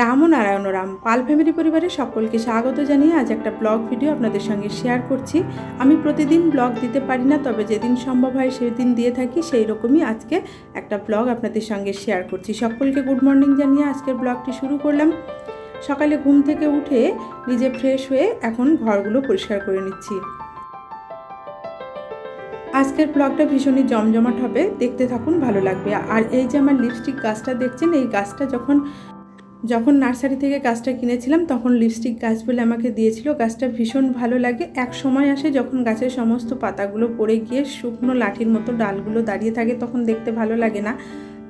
রাম ও নারায়ণ রাম পাল ফ্যামিলি পরিবারের সকলকে স্বাগত জানিয়ে আজ একটা ব্লগ ভিডিও আপনাদের সঙ্গে শেয়ার করছি। আমি প্রতিদিন ব্লগ দিতে পারি না, তবে যেদিন সম্ভব হয় সেদিন দিয়ে থাকি, সেই রকমই আজকে একটা ব্লগ আপনাদের সঙ্গে শেয়ার করছি। সকলকে গুড মর্নিং জানিয়ে আজকের ব্লগটি শুরু করলাম। সকালে ঘুম থেকে উঠে নিজে ফ্রেশ হয়ে এখন ঘরগুলো পরিষ্কার করে নিচ্ছি। আজকের ব্লগটা ভীষণই জমজমাট হবে, দেখতে থাকুন, ভালো লাগবে। আর এই যে আমার লিপস্টিক গাছটা দেখছেন, এই গাছটা যখন যখন নার্সারি থেকে গাছটা কিনেছিলাম, তখন লিপস্টিক গাছ বলে আমাকে দিয়েছিল। গাছটা ভীষণ ভালো লাগে। এক সময় আসে যখন গাছের সমস্ত পাতাগুলো পড়ে গিয়ে শুকনো লাঠির মতো ডালগুলো দাঁড়িয়ে থাকে, তখন দেখতে ভালো লাগে না।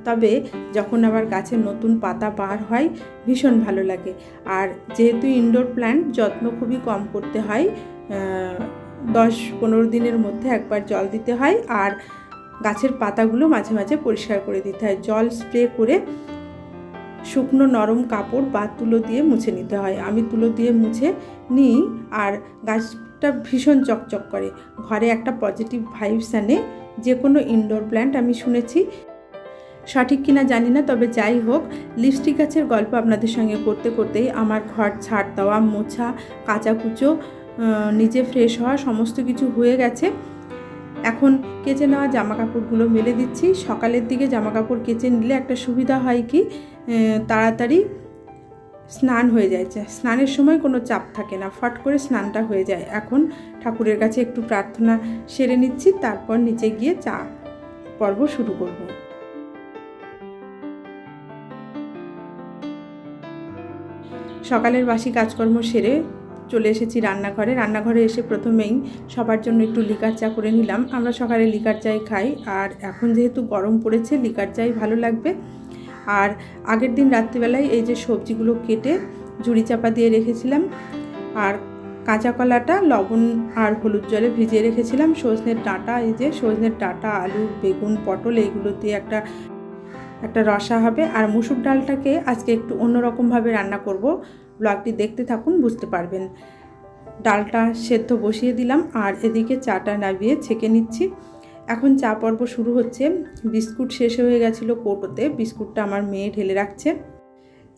তবে যখন আবার গাছের নতুন পাতা বার হয়, ভীষণ ভালো লাগে। আর যেহেতু ইনডোর প্ল্যান্ট যত্ন খুবই কম করতে হয়। দশ পনেরো দিনের মধ্যে একবার জল দিতে হয়। আর গাছের পাতাগুলো মাঝে মাঝে পরিষ্কার করে দিতে হয়। জল স্প্রে করে শুকনো নরম কাপড় বা তুলো দিয়ে মুছে নিতে হয়। আমি তুলো দিয়ে মুছে নিই আর গাছটা ভীষণ চকচক করে। ঘরে একটা পজিটিভ ভাইবস আনে। যে কোনো ইনডোর প্ল্যান্ট আমি শুনেছি। সঠিক কিনা জানি না, তবে যাই হোক, লিপস্টিক গাছের গল্প আপনাদের সঙ্গে করতে করতেই আমার ঘর ছাড় দেওয়া, মোছা কাচাকুচো নিজে ফ্রেশ হওয়া, সমস্ত কিছু হয়ে গেছে। এখন কেচে নেওয়া জামা কাপড়গুলো মেলে দিচ্ছি। সকালের দিকে জামা কাপড় কেচে নিলে একটা সুবিধা হয় কি তাড়াতাড়ি স্নান হয়ে যায়। স্নানের সময় কোনো চাপ থাকে না, ফট করে স্নানটা হয়ে যায়। এখন ঠাকুরের কাছে একটু প্রার্থনা সেরে নিচ্ছি, তারপর নিচে গিয়ে চা পর্ব শুরু করব। সকালের বাসি কাজকর্ম সেরে চলে এসেছি রান্নাঘরে। রান্নাঘরে এসে প্রথমেই সবার জন্য একটু লিকার চা করে নিলাম। আমরা সকালে লিকার চাই খাই। আর এখন যেহেতু গরম পড়েছে, লিকার চাই ভালো লাগবে। আর আগের দিন রাত্রিবেলায় এই যে সবজিগুলো কেটে ঝুড়ি চাপা দিয়ে রেখেছিলাম, আর কাঁচা কলাটা, লবণ আর হলুদ জলে ভিজিয়ে রেখেছিলাম, সজনের ডাঁটা, এই যে সজনের ডাঁটা, আলু, বেগুন, পটল, এইগুলো দিয়ে একটা একটা রসা হবে। আর মুসুর ডালটাকে আজকে একটু অন্যরকমভাবে রান্না করব। ব্লগটি দেখতে থাকুন, বুঝতে পারবেন। ডালটা সেদ্ধ বসিয়ে দিলাম আর এদিকে চাটা নামিয়ে ছেঁকে নিচ্ছি। এখন চা পর্ব শুরু হচ্ছে। বিস্কুট শেষ হয়ে গেছিল কৌটোতে। বিস্কুটটা আমার মেয়ে ঢেলে রাখছে।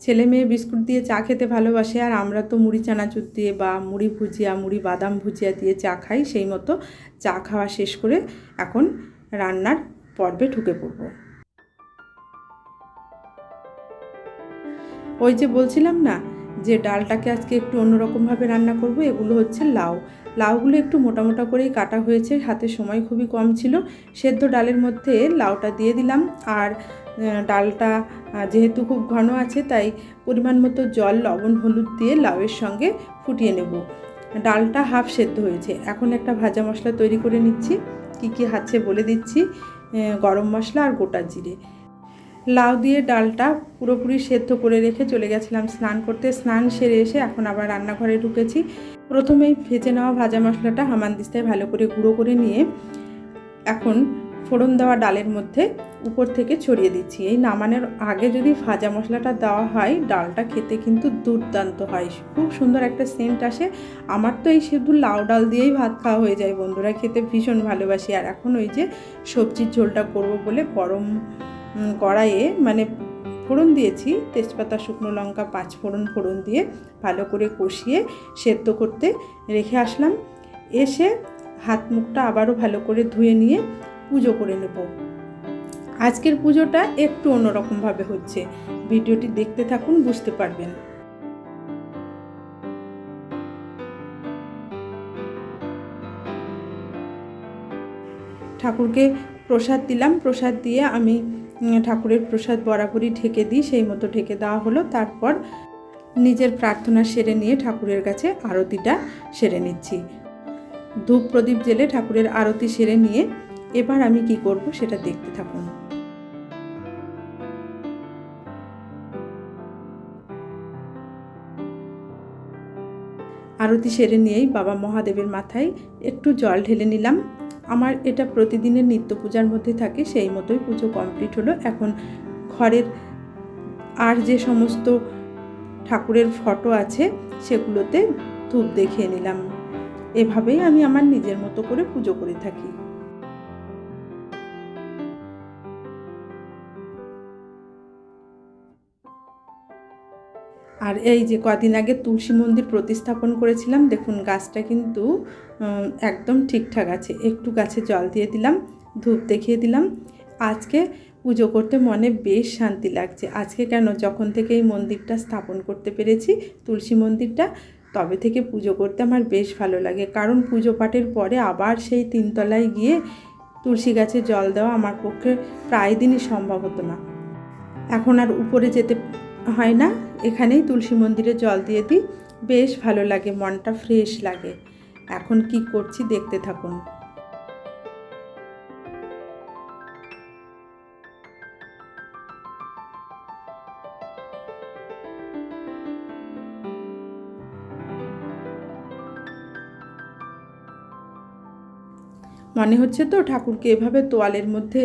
ছেলে মেয়ে বিস্কুট দিয়ে চা খেতে ভালোবাসে আর আমরা তো মুড়ি চানাচুর দিয়ে বা মুড়ি ভুজিয়া, মুড়ি বাদাম ভুজিয়া দিয়ে চা খাই, সেই মতো চা খাওয়া শেষ করে এখন রান্নার পর্বে ঢুকে পড়ব। ওই যে বলছিলাম না যে ডালটাকে আজকে একটু অন্যরকমভাবে রান্না করব, এগুলো হচ্ছে লাউ। লাউগুলো একটু মোটা মোটা করেই কাটা হয়েছে, হাতে সময় খুবই কম ছিল। সেদ্ধ ডালের মধ্যে লাউটা দিয়ে দিলাম। আর ডালটা যেহেতু খুব ঘন আছে, তাই পরিমাণ মতো জল, লবণ, হলুদ দিয়ে লাউয়ের সঙ্গে ফুটিয়ে নেব। ডালটা হাফ সেদ্ধ হয়েছে। এখন একটা ভাজা মশলা তৈরি করে নিচ্ছি। কি কি হাচ্ছে বলে দিচ্ছি। গরম মশলা আর গোটা জিরে। লাউ দিয়ে ডালটা পুরোপুরি সেদ্ধ করে রেখে চলে গেছিলাম স্নান করতে। স্নান সেরে এসে এখন আবার রান্নাঘরে ঢুকেছি। প্রথমেই ভেজে নেওয়া ভাজা মশলাটা হামানদিস্তায় ভালো করে গুঁড়ো করে নিয়ে এখন ফোড়ন দেওয়া ডালের মধ্যে উপর থেকে ছড়িয়ে দিচ্ছি। এই নামানোর আগে যদি ভাজা মশলাটা দেওয়া হয়, ডালটা খেতে কিন্তু দুর্দান্ত হয়। খুব সুন্দর একটা সেন্ট আসে। আমার তো এই শুধু লাউ ডাল দিয়েই ভাত খাওয়া হয়ে যায় বন্ধুরা। খেতে ভীষণ ভালোবাসি। আর এখন ওই যে সবজির ঝোলটা করব বলে গরম কড়াইয়ে মানে ফোড়ন দিয়েছি, তেজপাতা, শুকনো লঙ্কা, পাঁচ ফোড়ন ফোড়ন দিয়ে ভালো করে কষিয়ে সেদ্ধ করতে রেখে আসলাম। এসে হাত মুখটা আবারও ভালো করে ধুয়ে নিয়ে পুজো করে নেব। আজকের পুজোটা একটু অন্যরকমভাবে হচ্ছে। ভিডিওটি দেখতে থাকুন, বুঝতে পারবেন। ঠাকুরকে প্রসাদ দিলাম। প্রসাদ দিয়ে আমি ঠাকুরের প্রসাদ বরাবরই ঢেকে দিই, সেই মতো ঢেকে দেওয়া হলো। তারপর নিজের প্রার্থনা সেরে নিয়ে ঠাকুরের কাছে আরতিটা সেরে নিচ্ছি। ধূপ প্রদীপ জেলে ঠাকুরের আরতি সেরে নিয়ে এবার আমি কি করব সেটা দেখতে থাকুন। আরতি সেরে নিয়েই বাবা মহাদেবের মাথায় একটু জল ঢেলে নিলাম। আমার এটা প্রতিদিনের নিত্য পূজার মধ্যে থাকে, সেই মতোই পুজো কমপ্লিট হলো। এখন ঘরের আর যে সমস্ত ঠাকুরের ফটো আছে, সেগুলোতে ধূপ দেখিয়ে নিলাম। এভাবেই আমি আমার নিজের মতো করে পুজো করে থাকি। আর এই যে কদিন আগে তুলসী মন্দির প্রতিস্থাপন করেছিলাম, দেখুন গাছটা কিন্তু একদম ঠিকঠাক আছে। একটু গাছে জল দিয়ে দিলাম, ধূপ দেখিয়ে দিলাম। আজকে পুজো করতে মনে বেশ শান্তি লাগছে। আজকে কেন? যখন থেকে এই মন্দিরটা স্থাপন করতে পেরেছি, তুলসী মন্দিরটা, তবে থেকে পুজো করতে আমার বেশ ভালো লাগে। কারণ পুজো পাঠের পরে আবার সেই তিনতলায় গিয়ে তুলসী গাছে জল দেওয়া আমার পক্ষে প্রায় দিনই সম্ভব হতো না। এখন আর উপরে যেতে হয় না? এখানেই তুলসী মন্দিরে জল দিয়ে দিই। বেশ ভালো লাগে, মনটা ফ্রেশ লাগে। এখন কি করছি দেখতে থাকুন। মনে হচ্ছে তো ঠাকুরকে এভাবে তোয়ালের মধ্যে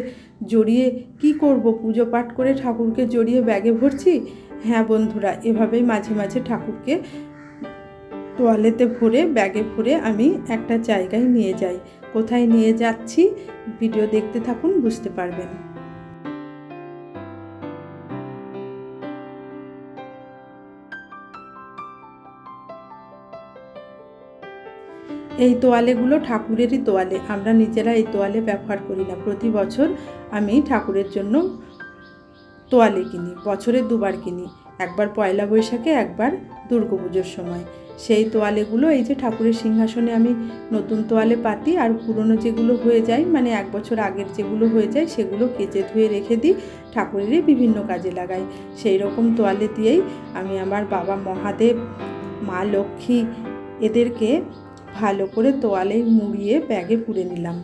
জড়িয়ে কি করব? পুজো পাঠ করে ঠাকুরকে জড়িয়ে ব্যাগে ভরছি? হ্যাঁ বন্ধুরা, এভাবেই মাঝে মাঝে ঠাকুরকে তোয়ালেতে ভরে, ব্যাগে ভরে আমি একটা জায়গায় নিয়ে যাই। কোথায় নিয়ে যাচ্ছি ভিডিও দেখতে থাকুন, বুঝতে পারবেন। এই তোয়ালেগুলো ঠাকুরেরই তোয়ালে, আমরা নিজেরা এই তোয়ালে ব্যবহার করি না। প্রতি বছর আমি ঠাকুরের জন্য তোয়ালে কিনি, বছরে দুবার কিনি, একবার পয়লা বৈশাখে, একবার দুর্গাপুজোর সময়। সেই তোয়ালেগুলো এই যে ঠাকুরের সিংহাসনে আমি নতুন তোয়ালে পাতি আর পুরনো যেগুলো হয়ে যায় মানে এক বছর আগের যেগুলো হয়ে যায়, সেগুলো কেচে ধুয়ে রেখে দিই, ঠাকুরেরই বিভিন্ন কাজে লাগাই। সেই রকম তোয়ালে দিয়েই আমি আমার বাবা মহাদেব, মা লক্ষ্মী, এদেরকে ভালো করে তোয়ালে মুড়িয়ে ব্যাগে পুরে নিলাম।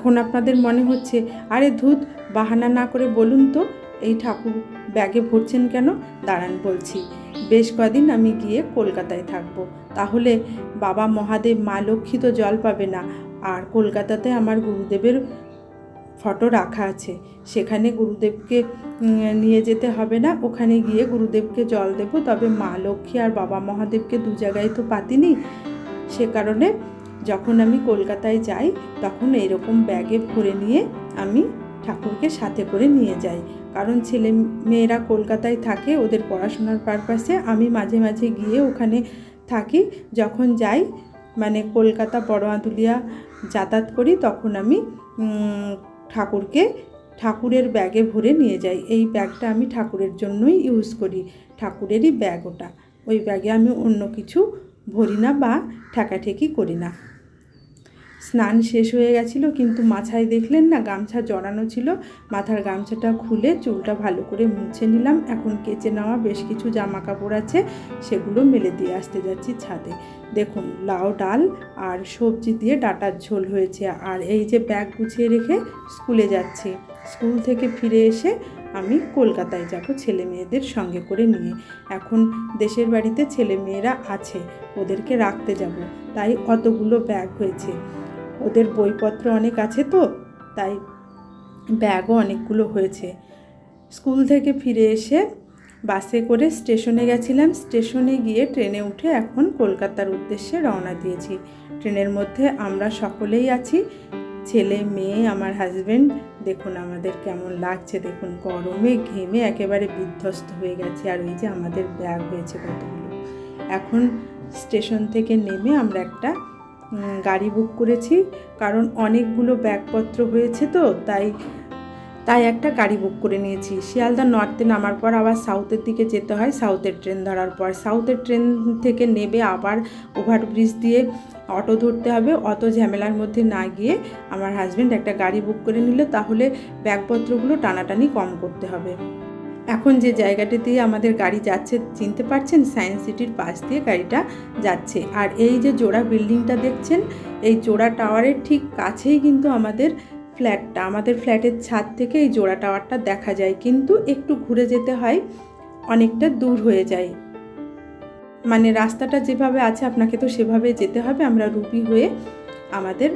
এখন আপনাদের মনে হচ্ছে, আরে ধুত, বাহানা না করে বলুন তো, এই ঠাকুর ব্যাগে ভরছেন কেন? দাঁড়ান বলছি। বেশ কদিন আমি গিয়ে কলকাতায় থাকব, তাহলে বাবা মহাদেব মা লক্ষ্মী তো জল পাবে না, আর কলকাতাতে আমার গুরুদেবের ফটো রাখা আছে, সেখানে গুরুদেবকে নিয়ে যেতে হবে না, ওখানে গিয়ে গুরুদেবকে জল দেব, তবে মা লক্ষ্মী আর বাবা মহাদেবকে দু জায়গায় তো পাতিনি, সে কারণে যখন আমি কলকাতায় যাই, তখন এরকম ব্যাগে ভরে নিয়ে আমি ঠাকুরকে সাথে করে নিয়ে যাই। কারণ ছেলে মেয়েরা কলকাতায় থাকে, ওদের পড়াশোনার পারপাসে আমি মাঝে মাঝে গিয়ে ওখানে থাকি। যখন যাই মানে কলকাতা বড় আঁতুলিয়া যাতায়াত করি, তখন আমি ঠাকুরকে ঠাকুরের ব্যাগে ভরে নিয়ে যাই। এই ব্যাগটা আমি ঠাকুরের জন্যই ইউজ করি। ঠাকুরেরই ব্যাগ ওটা। ওই ব্যাগে আমি অন্য কিছু ভরি না বা ঠেকাঠেকি করি না। স্নান শেষ হয়ে গেছিল, কিন্তু মাথায় দেখলেন না, গামছা জড়ানো ছিল। মাথার গামছাটা খুলে চুলটা ভালো করে মুছে নিলাম। এখন কেচে নেওয়া বেশ কিছু জামা কাপড় আছে, সেগুলো মেলে দিয়ে আসতে যাচ্ছি ছাদে। দেখুন, লাউ ডাল আর সবজি দিয়ে ডাটার ঝোল হয়েছে। আর এই যে ব্যাগ গুছিয়ে রেখে স্কুলে যাচ্ছি। স্কুল থেকে ফিরে এসে আমি কলকাতায় যাব ছেলে মেয়েদের সঙ্গে করে নিয়ে। এখন দেশের বাড়িতে ছেলে মেয়েরা আছে, ওদেরকে রাখতে যাব। তাই অতগুলো ব্যাগ হয়েছে। ওদের বইপত্র অনেক আছে তো, তাই ব্যাগও অনেকগুলো হয়েছে। স্কুল থেকে ফিরে এসে বাসে করে স্টেশনে গেছিলাম। স্টেশনে গিয়ে ট্রেনে উঠে এখন কলকাতার উদ্দেশ্যে রওনা দিয়েছি। ট্রেনের মধ্যে আমরা সকলেই আছি। ছেলে, মেয়ে, আমার হাজব্যান্ড দেখুন আমাদের কেমন লাগছে, দেখুন গরমে, ঘেমে একেবারে বিধ্বস্ত হয়ে গেছে। আর ওই যে আমাদের ব্যাগ হয়েছে কতগুলো। এখন স্টেশন থেকে নেমে আমরা একটা গাড়ি বুক করেছি, কারণ অনেকগুলো ব্যাগপত্র হয়েছে তো, তাই তাই একটা গাড়ি বুক করে নিয়েছি। শিয়ালদা নর্থে নামার পর আবার সাউথের দিকে যেতে হয় সাউথের ট্রেন ধরার পর। সাউথের ট্রেন থেকে নেবে আবার ওভারব্রিজ দিয়ে অটো ধরতে হবে, অত ঝামেলার মধ্যে না গিয়ে আমার হাজব্যান্ড একটা গাড়ি বুক করে নিল, তাহলে ব্যাগপত্রগুলো টানাটানি কম করতে হবে। এখন যে জায়গাটি দিয়ে আমাদের গাড়ি যাচ্ছে, চিনতে পারছেন? সায়েন্স সিটির পাশ দিয়ে গাড়িটা যাচ্ছে। আর এই যে জোড়া বিল্ডিংটা দেখছেন, এই জোড়া টাওয়ারের ঠিক কাছেই কিন্তু আমাদের ফ্ল্যাটটা। আমাদের ফ্ল্যাটের ছাদ থেকে এই জোড়া টাওয়ারটা দেখা যায়। কিন্তু একটু ঘুরে যেতে হয়, অনেকটা দূর হয়ে যায়। মানে রাস্তাটা যেভাবে আছে, আপনাকে তো সেভাবে যেতে হবে। আমরা রুবি হয়ে আমাদের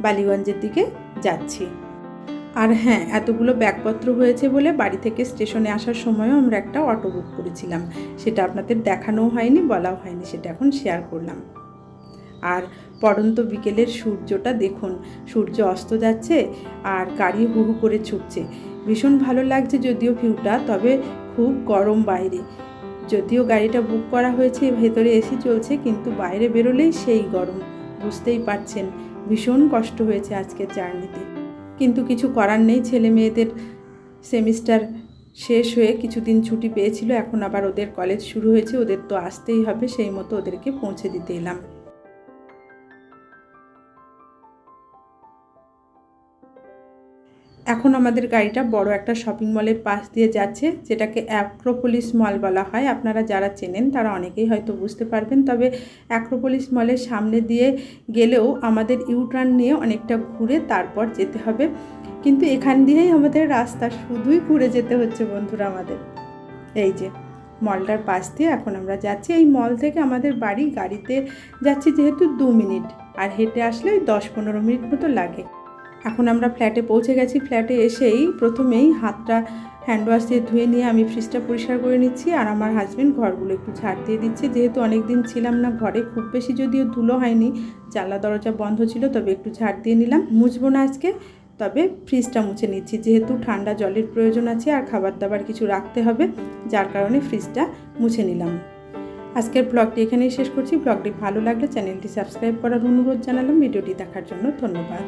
বালিগঞ্জের দিকে যাচ্ছি। আর হ্যাঁ এতগুলো ব্যাগপত্র হয়েছে বলে বাড়ি থেকে স্টেশনে আসার সময়ও আমরা একটা অটো বুক করেছিলাম। সেটা আপনাদের দেখানোও হয়নি, বলাও হয়নি, সেটা এখন শেয়ার করলাম। আর পড়ন্ত বিকেলের সূর্যটা দেখুন, সূর্য অস্ত যাচ্ছে আর গাড়ি হু হু করে ছুটছে। ভীষণ ভালো লাগছে যদিও ভিউটা তবে খুব গরম বাইরে। যদিও গাড়িটা বুক করা হয়েছে, ভেতরে এসি চলছে, কিন্তু বাইরে বেরোলেই সেই গরম, বুঝতেই পারছেন। ভীষণ কষ্ট হয়েছে আজকের জার্নিতে কিন্তু কিছু করার নেই। ছেলে মেয়েদের সেমিস্টার শেষ হয়ে কিছুদিন ছুটি পেয়েছিল, এখন আবার ওদের কলেজ শুরু হয়েছে, ওদের তো আসতেই হবে, সেই মতো ওদেরকে পৌঁছে দিতে এলাম। এখন আমাদের গাড়িটা বড় একটা শপিং মলের পাশ দিয়ে যাচ্ছে, যেটাকে অ্যাক্রোপোলিস মল বলা হয়। আপনারা যারা চেনেন তারা অনেকেই হয়তো বুঝতে পারবেন, তবে অ্যাক্রোপোলিস মলের সামনে দিয়ে গেলেও আমাদের ইউটার্ন নিয়ে অনেকটা ঘুরে তারপর যেতে হবে। কিন্তু এখান দিয়েই আমাদের রাস্তা, শুধুই ঘুরে যেতে হচ্ছে বন্ধুরা আমাদের। এই যে, মলটার পাশ দিয়ে এখন আমরা যাচ্ছি। এই মল থেকে আমাদের বাড়ি, গাড়িতে যাচ্ছি যেহেতু দু মিনিট, আর হেঁটে আসলে ওই দশ পনেরো মিনিট মতো লাগে। এখন আমরা ফ্ল্যাটে পৌঁছে গেছি। ফ্ল্যাটে এসেই প্রথমেই হাতটা হ্যান্ড ওয়াশ দিয়ে ধুয়ে নিয়ে আমি ফ্রিজটা পরিষ্কার করে নিচ্ছি আর আমার হাজব্যান্ড ঘরগুলো একটু ঝাড় দিয়ে দিচ্ছে। যেহেতু অনেক দিন ছিলাম না ঘরে, খুব বেশি যদিও ধুলো হয়নি, জানলা, দরজা বন্ধ ছিল, তবে একটু ঝাড় দিয়ে নিলাম। মুছবো না আজকে, তবে ফ্রিজটা মুছে নিচ্ছি। যেহেতু ঠান্ডা জলের প্রয়োজন আছে আর খাবার দাবার কিছু রাখতে হবে, যার কারণে ফ্রিজটা মুছে নিলাম। আজকের ব্লগটি এখানেই শেষ করছি। ব্লগটি ভালো লাগলে চ্যানেলটি সাবস্ক্রাইব করার অনুরোধ জানালাম। ভিডিওটি দেখার জন্য ধন্যবাদ।